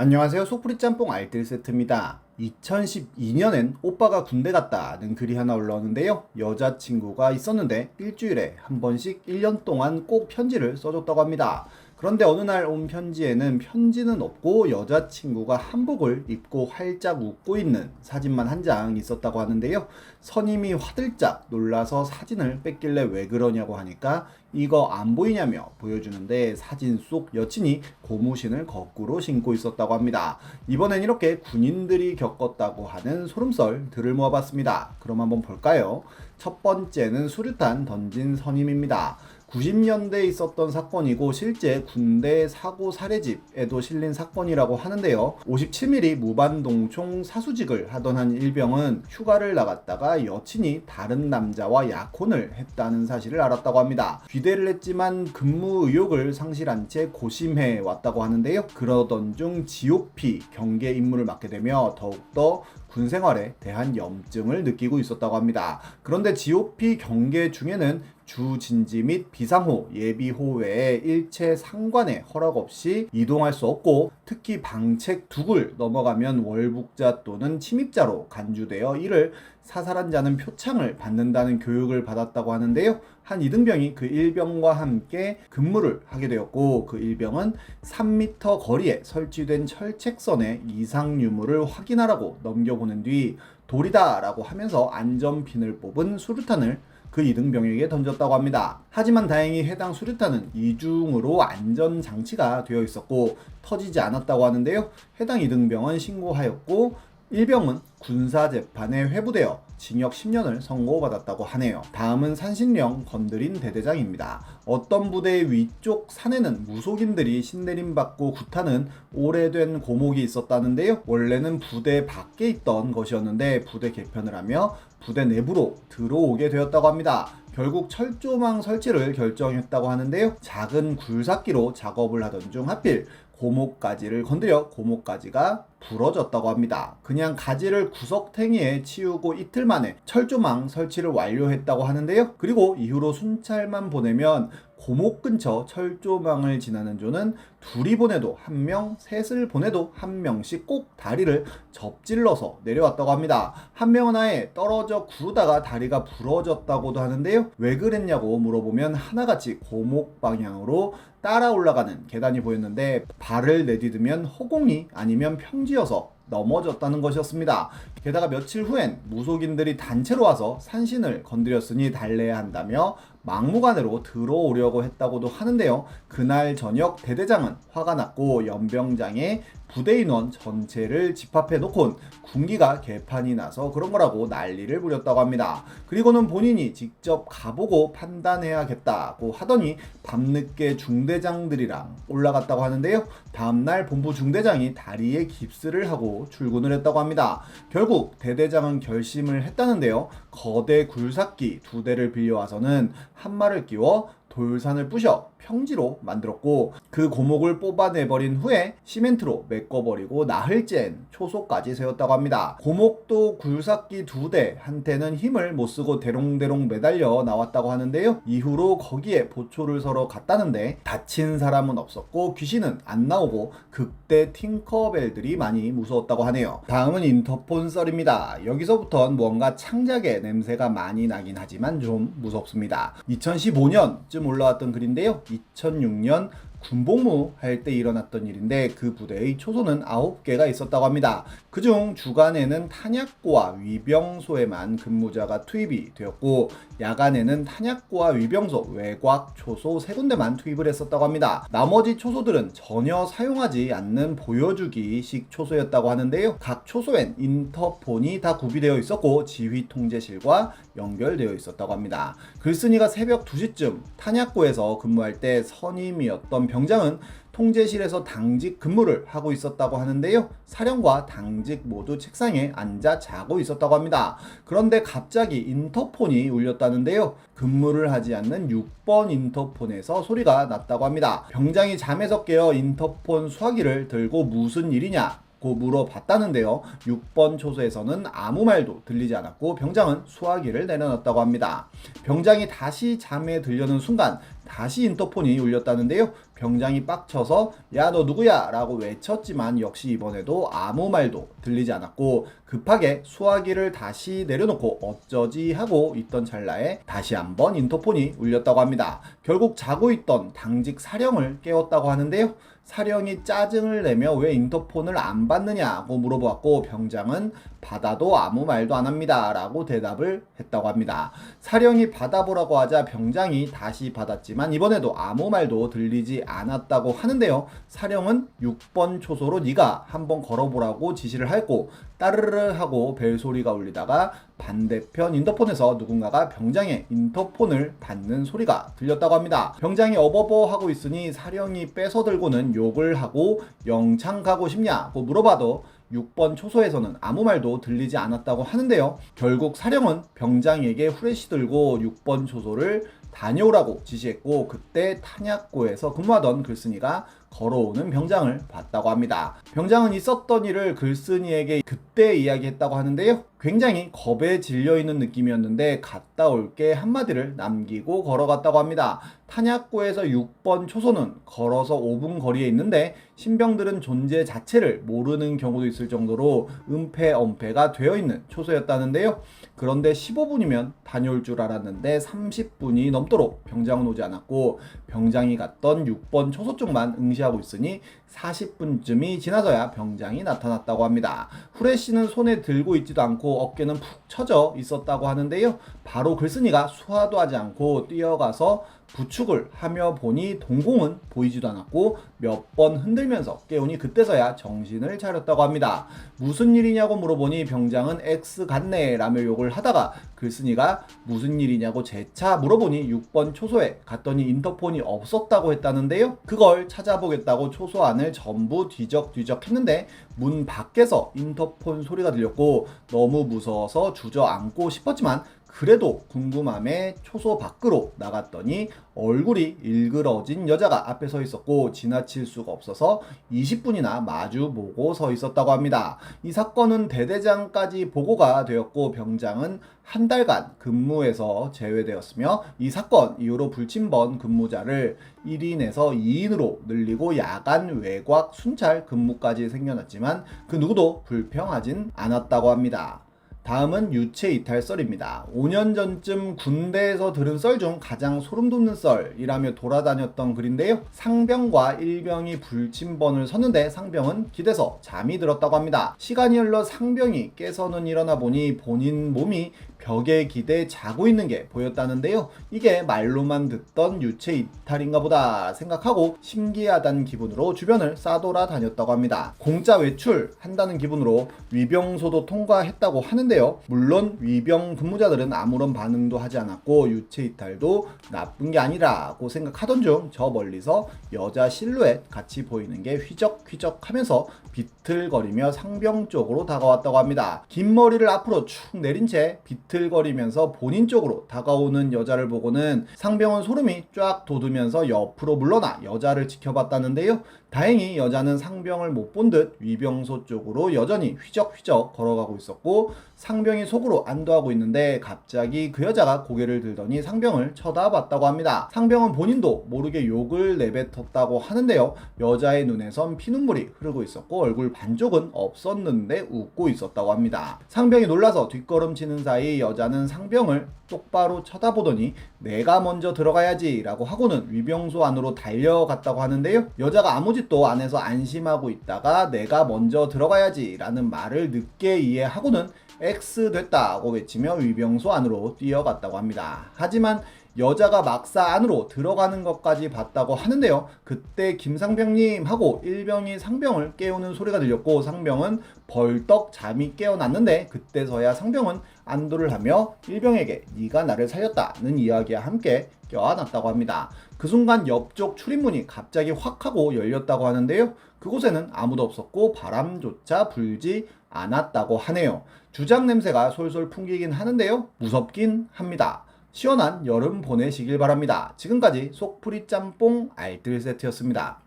안녕하세요. 소프리 짬뽕 알뜰 세트입니다. 2012년엔 오빠가 군대 갔다는 글이 하나 올라오는데요. 여자친구가 있었는데 일주일에 한 번씩 1년 동안 꼭 편지를 써줬다고 합니다. 그런데 어느 날 온 편지에는 편지는 없고 여자친구가 한복을 입고 활짝 웃고 있는 사진만 한 장 있었다고 하는데요. 선임이 화들짝 놀라서 사진을 뺐길래 왜 그러냐고 하니까 이거 안 보이냐며 보여주는데 사진 속 여친이 고무신을 거꾸로 신고 있었다고 합니다. 이번엔 이렇게 군인들이 겪었다고 하는 소름썰 들을 모아봤습니다. 그럼 한번 볼까요? 첫 번째는 수류탄 던진 선임입니다. 90년대에 있었던 사건이고 실제 군대 사고 사례집에도 실린 사건이라고 하는데요. 57mm 무반동총 사수직을 하던 한 일병은 휴가를 나갔다가 여친이 다른 남자와 약혼을 했다는 사실을 알았다고 합니다. 귀대를 했지만 근무 의욕을 상실한 채 고심해 왔다고 하는데요. 그러던 중 GOP 경계 임무를 맡게 되며 더욱더 군 생활에 대한 염증을 느끼고 있었다고 합니다. 그런데 GOP 경계 중에는 주진지 및 비상호, 예비호 외에 일체 상관의 허락 없이 이동할 수 없고 특히 방책 두굴 넘어가면 월북자 또는 침입자로 간주되어 이를 사살한 자는 표창을 받는다는 교육을 받았다고 하는데요. 한 이등병이 그 일병과 함께 근무를 하게 되었고 그 일병은 3m 거리에 설치된 철책선에 이상 유무를 확인하라고 넘겨보낸 뒤 돌이다라고 하면서 안전핀을 뽑은 수류탄을 그 이등 병에게 던졌다고 합니다. 하지만 다행히 해당 수류탄은 이중으로 안전 장치가 되어 있었고 터지지 않았다고 하는데요. 해당 이등병은 신고하였고 일병은 군사 재판에 회부되어 징역 10년을 선고받았다고 하네요. 다음은 산신령 건드린 대대장입니다. 어떤 부대의 위쪽 산에는 무속인들이 신내림 받고 구타는 오래된 고목이 있었다는데요. 원래는 부대 밖에 있던 것이었는데 부대 개편을 하며 부대 내부로 들어오게 되었다고 합니다. 결국 철조망 설치를 결정했다고 하는데요. 작은 굴삭기로 작업을 하던 중 하필 고목가지를 건드려 고목가지가 부러졌다고 합니다. 그냥 가지를 구석탱이에 치우고 이틀 만에 철조망 설치를 완료했다고 하는데요. 그리고 이후로 순찰만 보내면 고목 근처 철조망을 지나는 조는 둘이 보내도 한 명, 셋을 보내도 한 명씩 꼭 다리를 접질러서 내려왔다고 합니다. 한 명은 아예 떨어져 구르다가 다리가 부러졌다고도 하는데요. 왜 그랬냐고 물어보면 하나같이 고목 방향으로 따라 올라가는 계단이 보였는데 발을 내디디면 허공이 아니면 평지여서 넘어졌다는 것이었습니다. 게다가 며칠 후엔 무속인들이 단체로 와서 산신을 건드렸으니 달래야 한다며 막무가내로 들어오려고 했다고도 하는데요. 그날 저녁 대대장은 화가 났고 연병장에 부대 인원 전체를 집합해 놓곤 군기가 개판이 나서 그런 거라고 난리를 부렸다고 합니다. 그리고는 본인이 직접 가보고 판단해야겠다고 하더니 밤늦게 중대장들이랑 올라갔다고 하는데요. 다음날 본부 중대장이 다리에 깁스를 하고 출근을 했다고 합니다. 결국 대대장은 결심을 했다는데요. 거대 굴삭기 두 대를 빌려와서는 한 말을 끼워 돌산을 부셔 평지로 만들었고 그 고목을 뽑아내버린 후에 시멘트로 메꿔버리고 나흘 째 초소까지 세웠다고 합니다. 고목도 굴삭기 두 대 한테는 힘을 못 쓰고 대롱대롱 매달려 나왔다고 하는데요. 이후로 거기에 보초를 서러 갔다는데 다친 사람은 없었고 귀신은 안 나오고 극대 팅커벨들이 많이 무서웠다고 하네요. 다음은 인터폰 썰입니다. 여기서부턴 뭔가 창작의 냄새가 많이 나긴 하지만 좀 무섭습니다. 2015년쯤 올라왔던 글인데요. 2006년 군복무 할 때 일어났던 일인데 그 부대의 초소는 9개가 있었다고 합니다. 그중 주간에는 탄약고와 위병소에만 근무자가 투입이 되었고 야간에는 탄약고와 위병소, 외곽, 초소 세 군데만 투입을 했었다고 합니다. 나머지 초소들은 전혀 사용하지 않는 보여주기식 초소였다고 하는데요. 각 초소엔 인터폰이 다 구비되어 있었고 지휘 통제실과 연결되어 있었다고 합니다. 글쓴이가 새벽 2시쯤 탄약고에서 근무할 때 선임이었던 병장은 통제실에서 당직 근무를 하고 있었다고 하는데요. 사령과 당직 모두 책상에 앉아 자고 있었다고 합니다. 그런데 갑자기 인터폰이 울렸다는데요. 근무를 하지 않는 6번 인터폰에서 소리가 났다고 합니다. 병장이 잠에서 깨어 인터폰 수화기를 들고 무슨 일이냐 고 물어봤다는데요. 6번 초소에서는 아무 말도 들리지 않았고 병장은 수화기를 내려놨다고 합니다. 병장이 다시 잠에 들려는 순간 다시 인터폰이 울렸다는데요. 병장이 빡쳐서 야 너 누구야 라고 외쳤지만 역시 이번에도 아무 말도 들리지 않았고 급하게 수화기를 다시 내려놓고 어쩌지 하고 있던 찰나에 다시 한번 인터폰이 울렸다고 합니다. 결국 자고 있던 당직 사령을 깨웠다고 하는데요. 사령이 짜증을 내며 왜 인터폰을 안 받느냐고 물어보았고 병장은 받아도 아무 말도 안 합니다 라고 대답을 했다고 합니다. 사령이 받아보라고 하자 병장이 다시 받았지만 이번에도 아무 말도 들리지 않았다고 하는데요. 사령은 6번 초소로 네가 한번 걸어보라고 지시를 했고 따르르 하고 벨소리가 울리다가 반대편 인터폰에서 누군가가 병장의 인터폰을 받는 소리가 들렸다고 합니다. 병장이 어버버 하고 있으니 사령이 뺏어 들고는 욕을 하고 영창 가고 싶냐고 물어봐도 6번 초소에서는 아무 말도 들리지 않았다고 하는데요. 결국 사령은 병장에게 후레쉬 들고 6번 초소를 다녀오라고 지시했고 그때 탄약고에서 근무하던 글쓴이가 걸어오는 병장을 봤다고 합니다. 병장은 있었던 일을 글쓴이에게 그때 이야기했다고 하는데요. 굉장히 겁에 질려 있는 느낌이었는데 갔다 올게 한마디를 남기고 걸어갔다고 합니다. 탄약고에서 6번 초소는 걸어서 5분 거리에 있는데 신병들은 존재 자체를 모르는 경우도 있을 정도로 은폐 엄폐가 되어 있는 초소였다는데요. 그런데 15분이면 다녀올 줄 알았는데 30분이 넘도록 병장은 오지 않았고 병장이 갔던 6번 초소 쪽만 응시 하고 있으니 40분쯤이 지나서야 병장이 나타났다고 합니다. 후레쉬는 손에 들고 있지도 않고 어깨는 푹 처져 있었다고 하는데요. 바로 글쓴이가 수화도 하지 않고 뛰어가서 부축을 하며 보니 동공은 보이지도 않았고 몇 번 흔들면서 깨우니 그때서야 정신을 차렸다고 합니다. 무슨 일이냐고 물어보니 병장은 X 같네 라며 욕을 하다가 글쓴이가 무슨 일이냐고 재차 물어보니 6번 초소에 갔더니 인터폰이 없었다고 했다는데요. 그걸 찾아보겠다고 초소 안을 전부 뒤적뒤적 했는데 문 밖에서 인터폰 소리가 들렸고 너무 무서워서 주저앉고 싶었지만 그래도 궁금함에 초소 밖으로 나갔더니 얼굴이 일그러진 여자가 앞에 서 있었고 지나칠 수가 없어서 20분이나 마주 보고 서 있었다고 합니다. 이 사건은 대대장까지 보고가 되었고 병장은 한 달간 근무에서 제외되었으며 이 사건 이후로 불침번 근무자를 1인에서 2인으로 늘리고 야간 외곽 순찰 근무까지 생겨났지만 그 누구도 불평하진 않았다고 합니다. 다음은 유체 이탈 썰입니다. 5년 전쯤 군대에서 들은 썰 중 가장 소름 돋는 썰이라며 돌아다녔던 글인데요. 상병과 일병이 불침번을 섰는데 상병은 기대서 잠이 들었다고 합니다. 시간이 흘러 상병이 깨서는 일어나 보니 본인 몸이 벽에 기대 자고 있는 게 보였다는데요. 이게 말로만 듣던 유체 이탈인가 보다 생각하고 신기하다는 기분으로 주변을 싸돌아 다녔다고 합니다. 공짜 외출 한다는 기분으로 위병소도 통과했다고 하는데요. 물론 위병 근무자들은 아무런 반응도 하지 않았고 유체 이탈도 나쁜 게 아니라고 생각하던 중 저 멀리서 여자 실루엣 같이 보이는 게 휘적휘적 하면서 비틀거리며 상병 쪽으로 다가왔다고 합니다. 긴 머리를 앞으로 축 내린 채 비틀 거리면서 본인 쪽으로 다가오는 여자를 보고는 상병은 소름이 쫙 돋으면서 옆으로 물러나 여자를 지켜봤다는데요. 다행히 여자는 상병을 못 본 듯 위병소 쪽으로 여전히 휘적휘적 걸어가고 있었고 상병이 속으로 안도하고 있는데 갑자기 그 여자가 고개를 들더니 상병을 쳐다봤다고 합니다. 상병은 본인도 모르게 욕을 내뱉었다고 하는데요. 여자의 눈에선 피눈물이 흐르고 있었고 얼굴 반쪽은 없었는데 웃고 있었다고 합니다. 상병이 놀라서 뒷걸음치는 사이 여자는 상병을 똑바로 쳐다보더니 내가 먼저 들어가야지 라고 하고는 위병소 안으로 달려갔다고 하는데요. 여자가 아무 짓도 안 해서 안심하고 있다가 내가 먼저 들어가야지 라는 말을 늦게 이해하고는 X 됐다고 외치며 위병소 안으로 뛰어갔다고 합니다. 하지만 여자가 막사 안으로 들어가는 것까지 봤다고 하는데요. 그때 김상병님 하고 일병이 상병을 깨우는 소리가 들렸고 상병은 벌떡 잠이 깨어났는데 그때서야 상병은 안도를 하며 일병에게 네가 나를 살렸다는 이야기와 함께 껴안았다고 합니다. 그 순간 옆쪽 출입문이 갑자기 확 하고 열렸다고 하는데요. 그곳에는 아무도 없었고 바람조차 불지 않았다고 하네요. 주장 냄새가 솔솔 풍기긴 하는데요. 무섭긴 합니다. 시원한 여름 보내시길 바랍니다. 지금까지 속풀이 짬뽕 알뜰 세트였습니다.